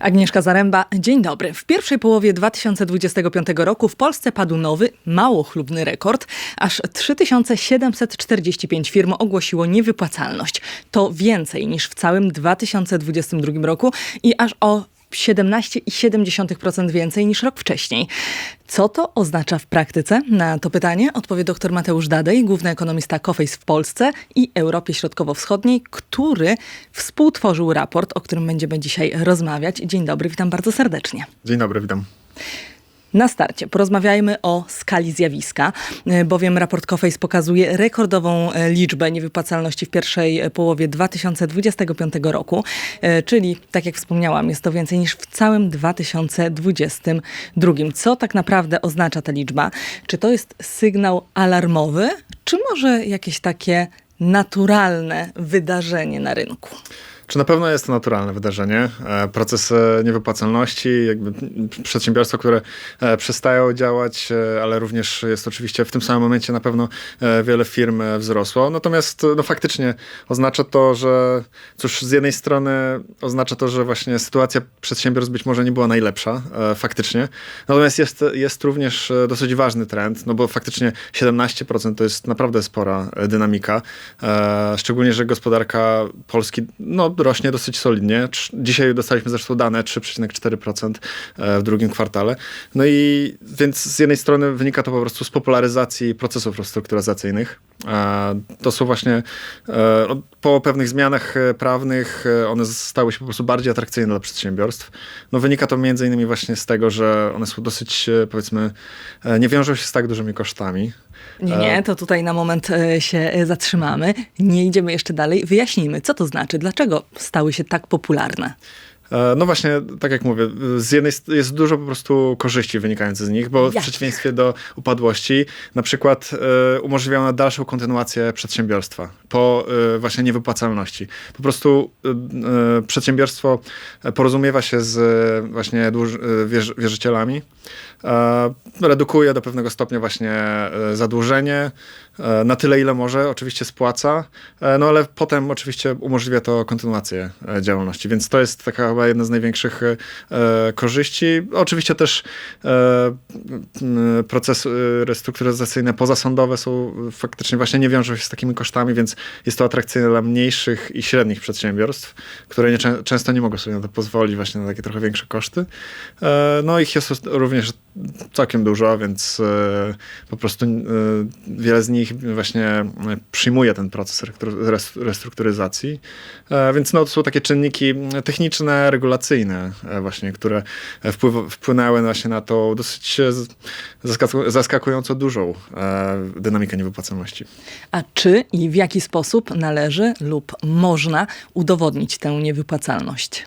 Agnieszka Zaręba, dzień dobry. W pierwszej połowie 2025 roku w Polsce padł nowy, mało chlubny rekord. Aż 3745 firm ogłosiło niewypłacalność. To więcej niż w całym 2022 roku i aż o 17,7% więcej niż rok wcześniej. Co to oznacza w praktyce? Na to pytanie odpowie dr Mateusz Dadej, główny ekonomista Coface w Polsce i Europie Środkowo-Wschodniej, który współtworzył raport, o którym będziemy dzisiaj rozmawiać. Dzień dobry, witam bardzo serdecznie. Dzień dobry, witam. Na starcie porozmawiajmy o skali zjawiska, e, bowiem raport Coface pokazuje rekordową e, liczbę niewypłacalności w pierwszej połowie 2025 roku, e, czyli tak jak wspomniałam, jest to więcej niż w całym 2022. Co tak naprawdę oznacza ta liczba? Czy to jest sygnał alarmowy, czy może jakieś takie naturalne wydarzenie na rynku? Czy na pewno jest to naturalne wydarzenie? E, proces e, niewypłacalności, jakby przedsiębiorstwa, które e, przestają działać, ale również jest oczywiście w tym samym momencie na pewno wiele firm wzrosło. Natomiast no faktycznie oznacza to, że cóż, z jednej strony oznacza to, że właśnie sytuacja przedsiębiorstw być może nie była najlepsza faktycznie. Natomiast jest, jest również dosyć ważny trend, no bo faktycznie 17% to jest naprawdę spora dynamika. Szczególnie, że gospodarka Polski no, rośnie dosyć solidnie. Dzisiaj dostaliśmy zresztą dane 3,4% e, w drugim kwartale. No i więc z jednej strony wynika to po prostu z popularyzacji procesów restrukturyzacyjnych. E, to są właśnie e, no, po pewnych zmianach prawnych one stały się po prostu bardziej atrakcyjne dla przedsiębiorstw. No wynika to między innymi właśnie z tego, że one są dosyć powiedzmy nie wiążą się z tak dużymi kosztami. Nie, nie, to tutaj na moment e, się e, zatrzymamy. Nie idziemy jeszcze dalej. Wyjaśnijmy, co to znaczy, dlaczego stały się tak popularne. E, no właśnie, tak jak mówię, z jednej jest dużo po prostu korzyści wynikających z nich, bo w przeciwieństwie do upadłości, na przykład y, umożliwiają dalszą kontynuację przedsiębiorstwa po y, właśnie niewypłacalności. Po prostu y, przedsiębiorstwo porozumiewa się z właśnie wierz, wierzycielami, redukuje do pewnego stopnia właśnie zadłużenie, na tyle ile może, oczywiście spłaca, no ale potem oczywiście umożliwia to kontynuację działalności, więc to jest taka chyba jedna z największych e, korzyści. Oczywiście też e, procesy restrukturyzacyjne pozasądowe są faktycznie właśnie nie wiążą się z takimi kosztami, więc jest to atrakcyjne dla mniejszych i średnich przedsiębiorstw, które nie, często nie mogą sobie na to pozwolić właśnie na takie trochę większe koszty. E, no ich jest również całkiem dużo, więc po prostu wiele z nich właśnie przyjmuje ten proces restrukturyzacji. Więc no, to są takie czynniki techniczne, regulacyjne e, właśnie, które wpłynęły właśnie na tą dosyć zaskakująco dużą e, dynamikę niewypłacalności. A czy i w jaki sposób należy lub można udowodnić tę niewypłacalność?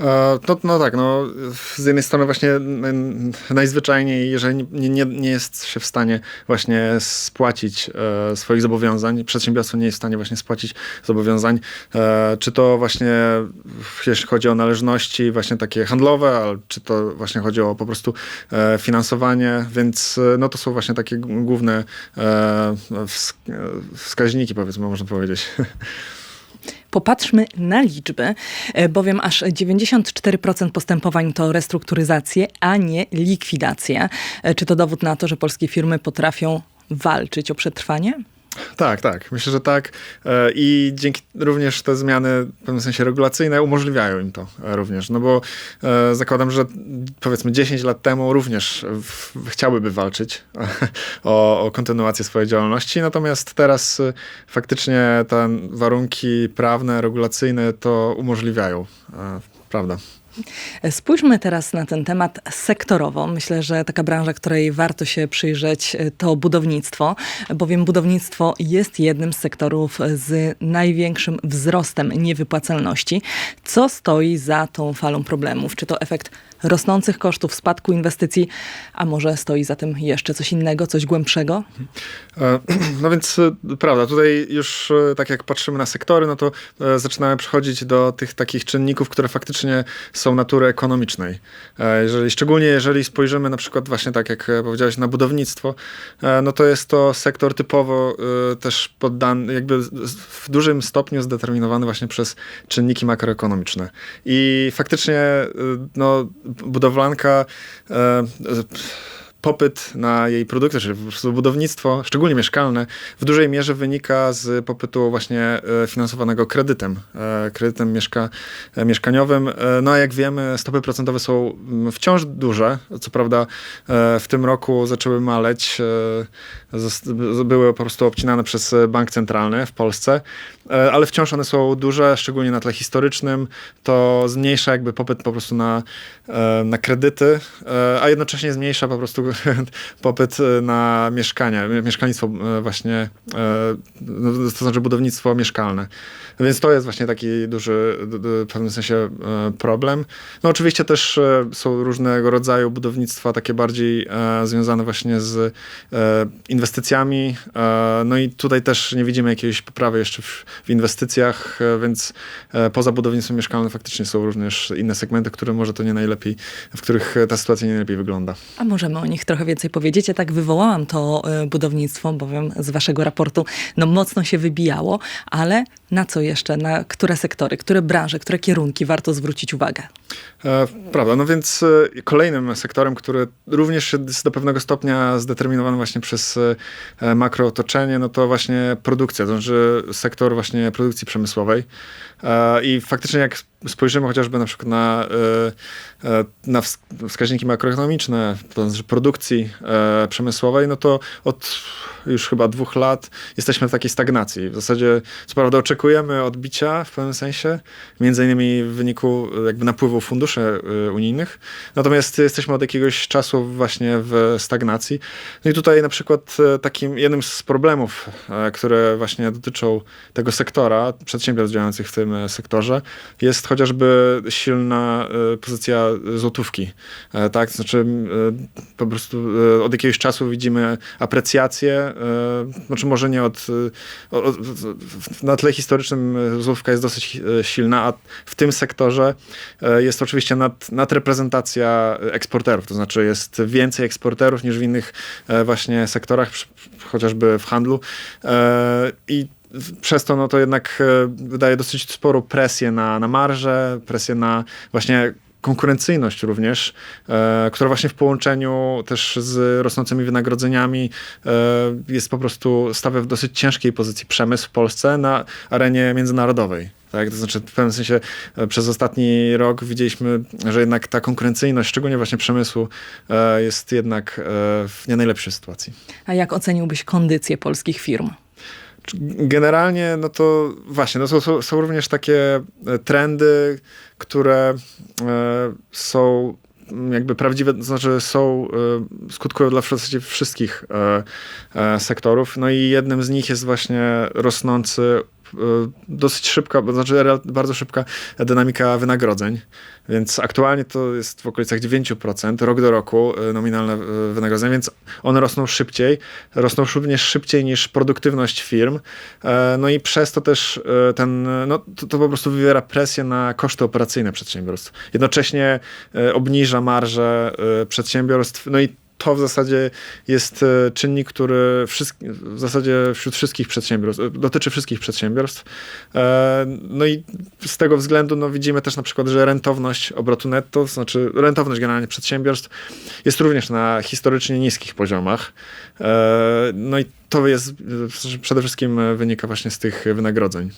E, no, no tak, no, z jednej strony właśnie najzwyczajniej, jeżeli nie, nie, nie jest się w stanie właśnie spłacić e, swoich zobowiązań, przedsiębiorstwo nie jest w stanie właśnie spłacić zobowiązań, e, czy to właśnie jeśli chodzi o należności właśnie takie handlowe, czy to właśnie chodzi o po prostu e, finansowanie, więc e, no to są właśnie takie główne e, wskaźniki powiedzmy, można powiedzieć. Popatrzmy na liczby, e, bowiem aż 94% postępowań to restrukturyzacje, a nie likwidacja. E, czy to dowód na to, że polskie firmy potrafią walczyć o przetrwanie? Tak, tak. Myślę, że tak. E, I dzięki również te zmiany w pewnym sensie regulacyjne umożliwiają im to również. No bo e, zakładam, że powiedzmy 10 lat temu również chciałyby walczyć o, o kontynuację swojej działalności, natomiast teraz e, faktycznie te warunki prawne, regulacyjne to umożliwiają. Prawda. Spójrzmy teraz na ten temat sektorowo. Myślę, że taka branża, której warto się przyjrzeć, to budownictwo, bowiem budownictwo jest jednym z sektorów z największym wzrostem niewypłacalności. Co stoi za tą falą problemów? Czy to efekt rosnących kosztów, spadku inwestycji, a może stoi za tym jeszcze coś innego, coś głębszego? E, no więc e, prawda, tutaj już e, tak jak patrzymy na sektory, no to zaczynamy przechodzić do tych takich czynników, które faktycznie są natury ekonomicznej. E, Jeżeli, szczególnie jeżeli spojrzymy na przykład właśnie tak jak e, powiedziałeś na budownictwo, e, no to jest to sektor typowo też poddany, jakby w dużym stopniu zdeterminowany właśnie przez czynniki makroekonomiczne. I faktycznie no, budowlanka popyt na jej produkty, czyli budownictwo, szczególnie mieszkalne, w dużej mierze wynika z popytu właśnie e, finansowanego kredytem, e, kredytem mieszka, e, mieszkaniowym. No a jak wiemy, stopy procentowe są mm, wciąż duże. Co prawda w tym roku zaczęły maleć, były po prostu obcinane przez bank centralny w Polsce, ale wciąż one są duże, szczególnie na tle historycznym. To zmniejsza jakby popyt po prostu na, na kredyty, a jednocześnie zmniejsza po prostu popyt e, na mieszkania, mieszkalnictwo e, właśnie, e, no, to znaczy budownictwo mieszkalne. Więc to jest właśnie taki duży w pewnym sensie problem. No oczywiście też są różnego rodzaju budownictwa, takie bardziej związane właśnie z inwestycjami. No i tutaj też nie widzimy jakiejś poprawy jeszcze w, w inwestycjach, więc poza budownictwem mieszkalnym faktycznie są również inne segmenty, które może to nie najlepiej, w których ta sytuacja nie najlepiej wygląda. A możemy o nich trochę więcej powiedzieć. Tak wywołałam to y, budownictwo, bowiem z waszego raportu no, mocno się wybijało, ale na co jeszcze, na które sektory, które branże, które kierunki warto zwrócić uwagę? E, Prawda, no więc e, kolejnym sektorem, który również jest do pewnego stopnia zdeterminowany właśnie przez e, makrootoczenie, no to właśnie produkcja, to znaczy sektor właśnie produkcji przemysłowej. E, I faktycznie jak spojrzymy chociażby na przykład na, e, e, na ws- wskaźniki makroekonomiczne, znaczy produkcji e, przemysłowej, no to od już chyba dwóch lat jesteśmy w takiej stagnacji. W zasadzie, co prawda oczekujemy odbicia w pewnym sensie, między innymi w wyniku jakby napływu funduszy e, unijnych, natomiast jesteśmy od jakiegoś czasu właśnie w stagnacji. No i tutaj na przykład e, takim jednym z problemów, e, które właśnie dotyczą tego sektora, przedsiębiorstw działających w tym e, sektorze, jest chociażby silna pozycja złotówki. Tak, znaczy po prostu od jakiegoś czasu widzimy aprecjację, znaczy może nie od, e, od, na tle historycznym e, złotówka jest dosyć e, silna, a w tym sektorze e, jest oczywiście nad, nadreprezentacja eksporterów, to znaczy jest więcej eksporterów niż w innych e, właśnie sektorach, chociażby w handlu. E, i przez to no to jednak e, wydaje dosyć sporą presję na, na marżę, presję na właśnie konkurencyjność również, e, która właśnie w połączeniu też z rosnącymi wynagrodzeniami e, jest po prostu stawia w dosyć ciężkiej pozycji przemysł w Polsce na arenie międzynarodowej. Tak, to znaczy w pewnym sensie e, przez ostatni rok widzieliśmy, że jednak ta konkurencyjność, szczególnie właśnie przemysłu, jest jednak w nie najlepszej sytuacji. A jak oceniłbyś kondycję polskich firm? Generalnie, no to właśnie, no są, są, również takie e, trendy, które e, są jakby prawdziwe, to znaczy są, e, skutkują dla wszystkich sektorów. No i jednym z nich jest właśnie rosnący dosyć szybka, znaczy bardzo szybka dynamika wynagrodzeń. Więc aktualnie to jest w okolicach 9% rok do roku e, nominalne e, wynagrodzenia, więc one rosną szybciej, rosną również szybciej niż produktywność firm. E, No i przez to też e, ten, e, no to, to po prostu wywiera presję na koszty operacyjne przedsiębiorstw. Jednocześnie e, obniża marże e, przedsiębiorstw, no i to w zasadzie jest e, czynnik, który w zasadzie wśród wszystkich przedsiębiorstw, e, dotyczy wszystkich przedsiębiorstw. E, No i z tego względu no, widzimy też na przykład, że rentowność obrotu netto, to znaczy rentowność generalnie przedsiębiorstw jest również na historycznie niskich poziomach. No i to jest przede wszystkim wynika właśnie z tych wynagrodzeń.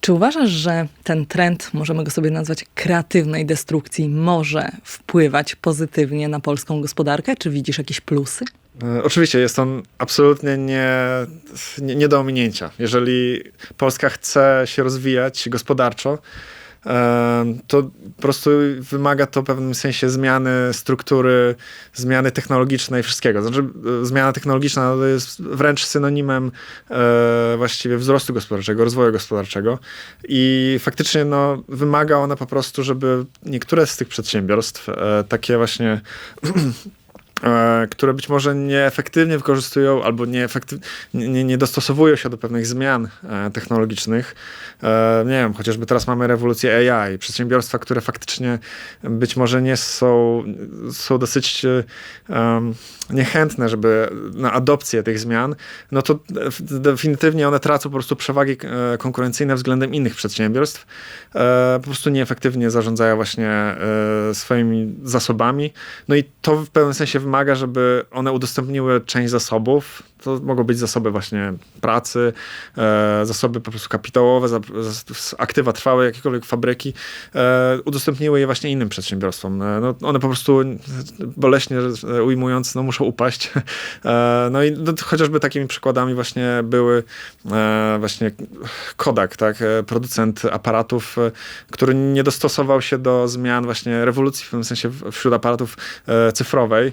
Czy uważasz, że ten trend, możemy go sobie nazwać kreatywnej destrukcji, może wpływać pozytywnie na polską gospodarkę? Czy widzisz jakieś plusy? E, Oczywiście jest on absolutnie nie, nie, nie do ominięcia. Jeżeli Polska chce się rozwijać gospodarczo, to po prostu wymaga to w pewnym sensie zmiany struktury, zmiany technologicznej, wszystkiego. Znaczy, e, zmiana technologiczna to jest wręcz synonimem e, właściwie wzrostu gospodarczego, rozwoju gospodarczego i faktycznie no, wymaga ona po prostu, żeby niektóre z tych przedsiębiorstw, e, takie właśnie które być może nieefektywnie wykorzystują albo nie, nie, dostosowują się do pewnych zmian e, technologicznych. E, nie wiem, chociażby teraz mamy rewolucję AI, przedsiębiorstwa, które faktycznie być może nie są, są dosyć e, niechętne, żeby na adopcję tych zmian, no to de- definitywnie one tracą po prostu przewagi e, konkurencyjne względem innych przedsiębiorstw. E, po prostu nieefektywnie zarządzają właśnie e, swoimi zasobami. No i to w pewnym sensie wymaga, żeby one udostępniły część zasobów. To mogą być zasoby właśnie pracy, e, zasoby po prostu kapitałowe, za, za, aktywa trwałe, jakiekolwiek fabryki, e, udostępniły je właśnie innym przedsiębiorstwom. E, no, one po prostu boleśnie e, ujmując, no, muszą upaść. E, no i no, chociażby takimi przykładami właśnie były e, właśnie Kodak, tak, producent aparatów, który nie dostosował się do zmian właśnie rewolucji w pewnym sensie wśród aparatów cyfrowej.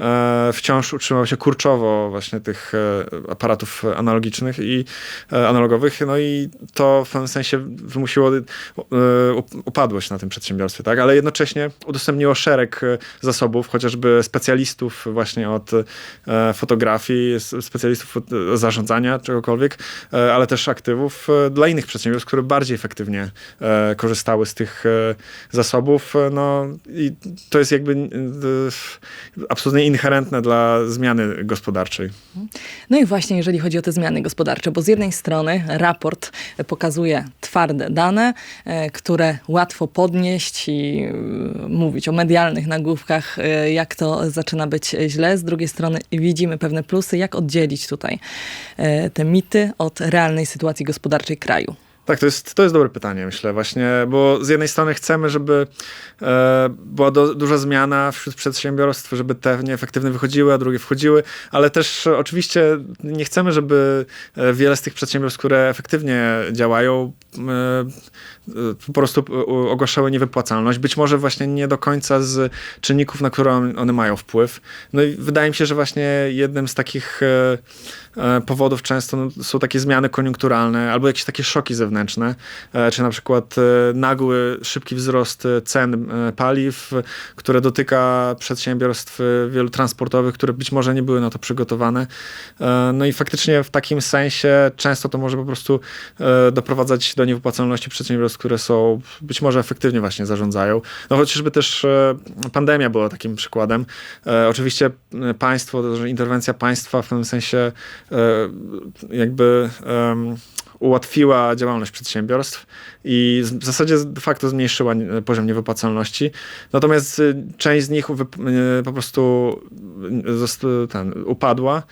E, wciąż utrzymał się kurczowo właśnie tych e, aparatów analogicznych i e, analogowych, no i to w pewnym sensie wymusiło up- upadłość na tym przedsiębiorstwie, tak, ale jednocześnie udostępniło szereg zasobów, chociażby specjalistów właśnie od fotografii, specjalistów od zarządzania czegokolwiek, ale też aktywów dla innych przedsiębiorstw, które bardziej efektywnie korzystały z tych zasobów. No i to jest jakby absolutnie inherentne dla zmiany gospodarczej. No i właśnie, jeżeli chodzi o te zmiany gospodarcze, bo z jednej strony raport pokazuje twarde dane, e, które łatwo podnieść i e, mówić o medialnych nagłówkach, e, jak to zaczyna być źle. Z drugiej strony widzimy pewne plusy, jak oddzielić tutaj te mity od realnej sytuacji gospodarczej kraju. Tak, to jest, to jest dobre pytanie, myślę, właśnie, bo z jednej strony chcemy, żeby e, była do, duża zmiana wśród przedsiębiorstw, żeby te nieefektywne wychodziły, a drugie wchodziły, ale też e, oczywiście nie chcemy, żeby e, wiele z tych przedsiębiorstw, które efektywnie działają, e, po prostu e, ogłaszały niewypłacalność. Być może właśnie nie do końca z czynników, na które on- one mają wpływ. No i wydaje mi się, że właśnie jednym z takich e, powodów często no, są takie zmiany koniunkturalne albo jakieś takie szoki zewnętrzne, czy na przykład nagły, szybki wzrost cen paliw, które dotyka przedsiębiorstw wielu transportowych, które być może nie były na to przygotowane. No i faktycznie w takim sensie często to może po prostu doprowadzać do niewypłacalności przedsiębiorstw, które są być może efektywnie właśnie zarządzają. No chociażby też e, pandemia była takim przykładem. E, Oczywiście e, państwo, że interwencja państwa w pewnym sensie jakby ułatwiła działalność przedsiębiorstw i w zasadzie de facto zmniejszyła nie- poziom niewypłacalności. Natomiast y, część z nich y, po prostu y, ten, upadła,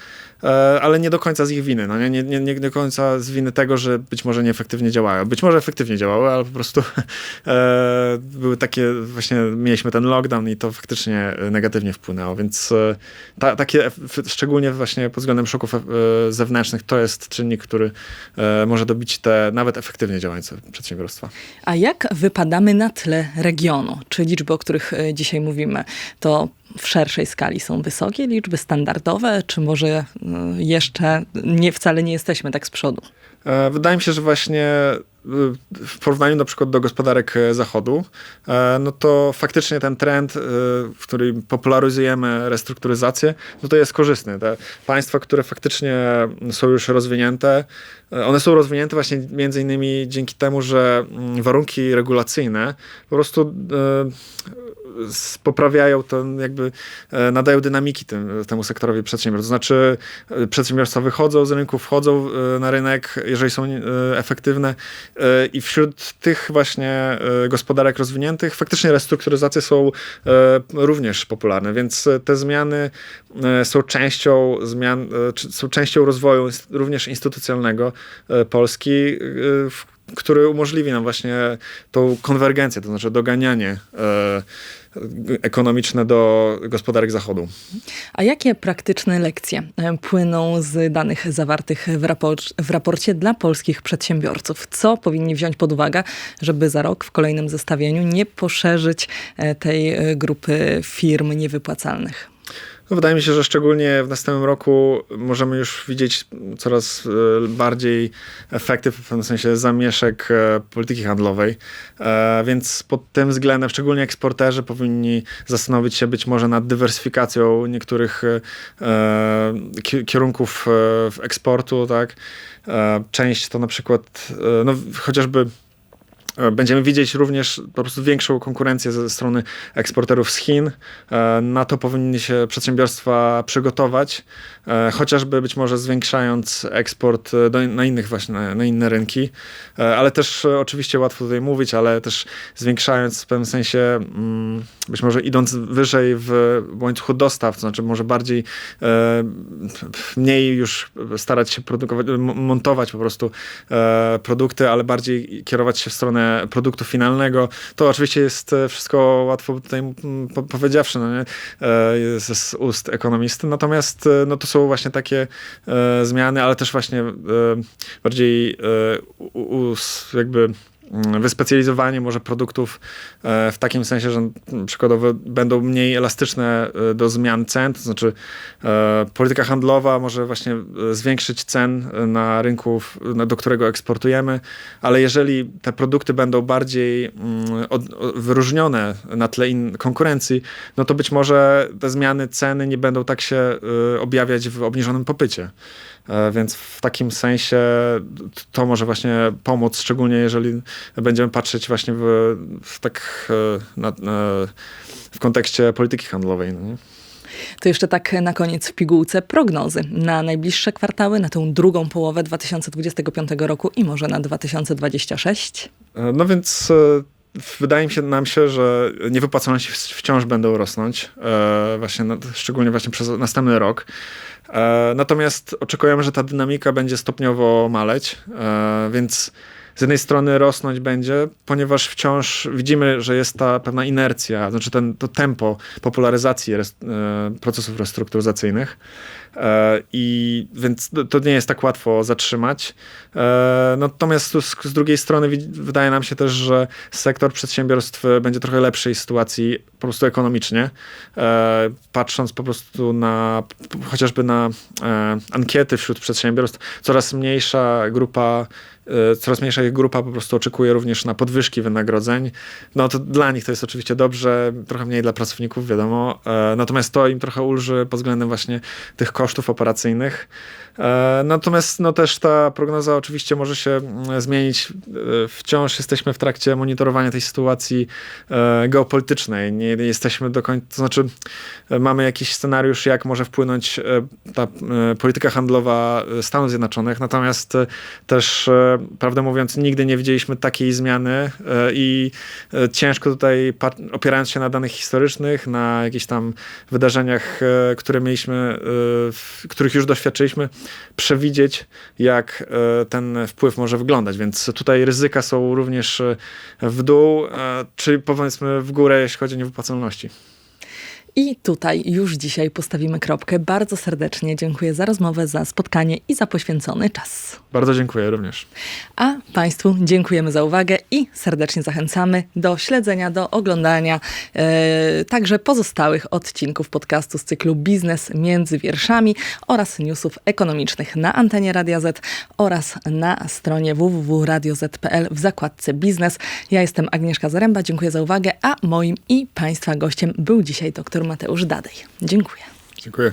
e, ale nie do końca z ich winy. No nie, nie, nie, do końca z winy tego, że być może nieefektywnie działały. Być może efektywnie działały, ale po prostu e, były takie, właśnie mieliśmy ten lockdown i to faktycznie negatywnie wpłynęło, więc e, ta, takie, szczególnie właśnie pod względem szoków zewnętrznych, to jest czynnik, który e, może dobić te nawet efektywnie działające przedsiębiorstwa. A jak wypadamy na tle regionu? Czy liczby, o których e, dzisiaj mówimy, to w szerszej skali są wysokie liczby standardowe, czy może e, jeszcze nie, wcale nie jesteśmy tak z przodu? E, Wydaje mi się, że właśnie w porównaniu na przykład do gospodarek e, Zachodu, e, no to faktycznie ten trend, e, w którym popularyzujemy restrukturyzację, no to jest korzystny. Te państwa, które faktycznie są już rozwinięte, one są rozwinięte właśnie między innymi dzięki temu, że mm, warunki regulacyjne po prostu poprawiają to, jakby e, nadają dynamiki tym, temu sektorowi przedsiębiorstw. To znaczy e, przedsiębiorstwa wychodzą z rynku, wchodzą e, na rynek, jeżeli są efektywne i wśród tych właśnie gospodarek rozwiniętych faktycznie restrukturyzacje są również popularne, więc te zmiany są częścią zmian, są częścią rozwoju również instytucjonalnego Polski, który umożliwi nam właśnie tą konwergencję, to znaczy doganianie ekonomiczne do gospodarek Zachodu. A jakie praktyczne lekcje płyną z danych zawartych w, rapor- w raporcie dla polskich przedsiębiorców? Co powinni wziąć pod uwagę, żeby za rok w kolejnym zestawieniu nie poszerzyć e, tej e, grupy firm niewypłacalnych? No, wydaje mi się, że szczególnie w następnym roku możemy już widzieć coraz e, bardziej efekty, w pewnym sensie zamieszek e, polityki handlowej, E, więc pod tym względem szczególnie eksporterzy powinni zastanowić się być może nad dywersyfikacją niektórych ki- kierunków eksportu, tak. Część to na przykład, no chociażby Będziemy widzieć również po prostu większą konkurencję ze strony eksporterów z Chin. E, Na to powinny się przedsiębiorstwa przygotować, e, chociażby być może zwiększając eksport e, do, na innych właśnie, na, inne rynki, E, ale też e, oczywiście łatwo tutaj mówić, ale też zwiększając w pewnym sensie, mm, być może idąc wyżej w łańcuchu dostaw, to znaczy może bardziej e, mniej już starać się produkować, montować po prostu e, produkty, ale bardziej kierować się w stronę produktu finalnego. To oczywiście jest e, wszystko łatwo tutaj mm, po, powiedziawszy, no nie? E, z ust ekonomisty. Natomiast e, no to są właśnie takie e, zmiany, ale też właśnie e, bardziej e, jakby wyspecjalizowanie może produktów e, w takim sensie, że mm, przykładowo będą mniej elastyczne e, do zmian cen, to znaczy e, polityka handlowa może właśnie zwiększyć cen na rynku, do którego eksportujemy, ale jeżeli te produkty będą bardziej mm, wyróżnione na tle konkurencji, no to być może te zmiany ceny nie będą tak się objawiać w obniżonym popycie. E, Więc w takim sensie to może właśnie pomóc, szczególnie jeżeli będziemy patrzeć właśnie w, w tak e, na, e, w kontekście polityki handlowej. No? To jeszcze tak na koniec w pigułce prognozy na najbliższe kwartały, na tę drugą połowę 2025 roku i może na 2026. E, No więc wydaje mi się, nam się, że niewypłacalności wciąż będą rosnąć, e, właśnie szczególnie właśnie przez następny rok. E, Natomiast oczekujemy, że ta dynamika będzie stopniowo maleć, e, więc z jednej strony rosnąć będzie, ponieważ wciąż widzimy, że jest ta pewna inercja, znaczy ten, to tempo popularyzacji e, procesów restrukturyzacyjnych. E, I więc to- nie jest tak łatwo zatrzymać. E, Natomiast z, drugiej strony wydaje nam się też, że sektor przedsiębiorstw będzie trochę lepszej sytuacji po prostu ekonomicznie. E, Patrząc po prostu na chociażby na ankiety wśród przedsiębiorstw, coraz mniejsza grupa coraz mniejsza ich grupa po prostu oczekuje również na podwyżki wynagrodzeń. No to dla nich to jest oczywiście dobrze, trochę mniej dla pracowników, wiadomo. Natomiast to im trochę ulży pod względem właśnie tych kosztów operacyjnych. E, Natomiast no też ta prognoza oczywiście może się mm, zmienić. E, Wciąż jesteśmy w trakcie monitorowania tej sytuacji e, geopolitycznej. Nie jesteśmy do końca, to znaczy mamy jakiś scenariusz, jak może wpłynąć ta polityka handlowa Stanów Zjednoczonych, natomiast też, prawdę mówiąc, nigdy nie widzieliśmy takiej zmiany i ciężko tutaj, opierając się na danych historycznych, na jakichś tam wydarzeniach, które mieliśmy, których już doświadczyliśmy, przewidzieć, jak e, ten wpływ może wyglądać. Więc tutaj ryzyka są również e, w dół, e, czy powiedzmy w górę, jeśli chodzi o niewypłacalności. I tutaj już dzisiaj postawimy kropkę. Bardzo serdecznie dziękuję za rozmowę, za spotkanie i za poświęcony czas. Bardzo dziękuję również. A Państwu dziękujemy za uwagę i serdecznie zachęcamy do śledzenia, do oglądania e, także pozostałych odcinków podcastu z cyklu Biznes między wierszami oraz newsów ekonomicznych na antenie Radia Z oraz na stronie www.radioz.pl w zakładce Biznes. Ja jestem Agnieszka Zaręba, dziękuję za uwagę, a moim i Państwa gościem był dzisiaj dr Mateusz Dadej. Dziękuję. Dziękuję.